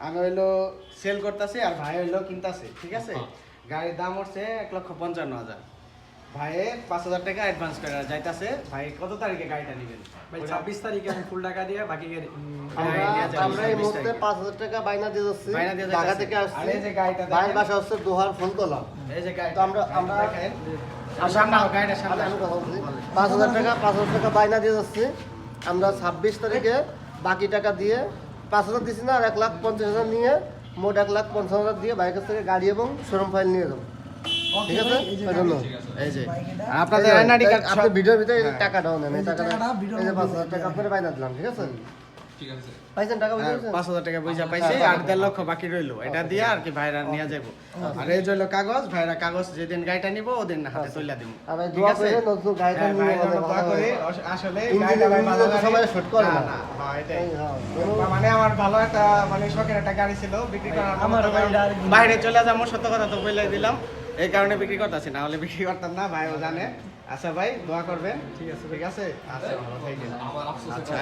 আমি হইল সেল করতেছি আর ভাই হইল কিনতাছে ঠিক আছে? গাড়ির দাম হচ্ছে এক লক্ষ পঞ্চান্ন হাজার। ভাইয়ে পাঁচ হাজার টাকা অ্যাডভান্স করে যাইতাছে। ভাই কত তারিখে গাড়িটা নেবেন? ভাই ছাব্বিশ তারিখে আমি ফুল টাকা দিয়ে বাকি হ্যাঁ, আমরা এই মুহূর্তে পাঁচ হাজার টাকা বাইনা দিয়ে যাচ্ছি। বাইনা ঢাকা থেকে আসছি। যে গাড়িটা ভাইয়ের দেখেন। বাসা হচ্ছে দোহার ফুলতলা এই যে আমরা-। পাঁচ হাজার টাকা পাঁচ হাজার টাকা বাইনা দিয়ে যাচ্ছি। আমরা ছাব্বিশ তারিখে বাকি টাকা দিয়ে পাঁচ হাজার দিচ্ছি না আর এক লাখ পঞ্চাশ হাজার নিয়ে মোট এক লাখ পঞ্চাশ হাজার দিয়ে বাইকের থেকে গাড়ি এবং শোরুম ফাইল নিয়ে যাব। ঠিক আছে? এই যে আপনাদের আপনি ভিডিওর ভিতরে টাকা দাও টাকাটাও নেন এই টাকাটা টাকাটা এই যে পাঁচ হাজার টাকা আপনার বাইনা দিলাম ঠিক আছে? পাইছেন টাকা বুঝতে পেরেছেন? টাকা পয়সা পাইছে আর দেড় লক্ষ বাকি রইল। এটা দিয়ে আর কি ভাইরা নিয়ে যাব আর এই যে কাগজ ভাইরা কাগজ যেদিন গাড়িটা নিব ওদিন হাতে তুলে দিব আর দোয়া করে নতুন গাড়িটা নিয়ে ভাই আমাদের জন্য দোয়া ভালো করি। আস- আসলে গাড়িটা ভাই ভালো ইঞ্জিন তো গাড়ি। সবাই shoot করে। না, না। না, এটাই। মানে আমার ভালো একটা মানে শখের একটা গাড়ি ছিল বিক্রি করার আমার বাইরে চলে যাব সত্য কথা তো বলে দিলাম। এই কারণে বিক্রি করতেছি না হলে বিক্রি করতাম না ভাইও জানে। আচ্ছা ভাই দোয়া করবেন। ঠিক আছে ঠিক আছে? আচ্ছা ভালো থাকেন। আচ্ছা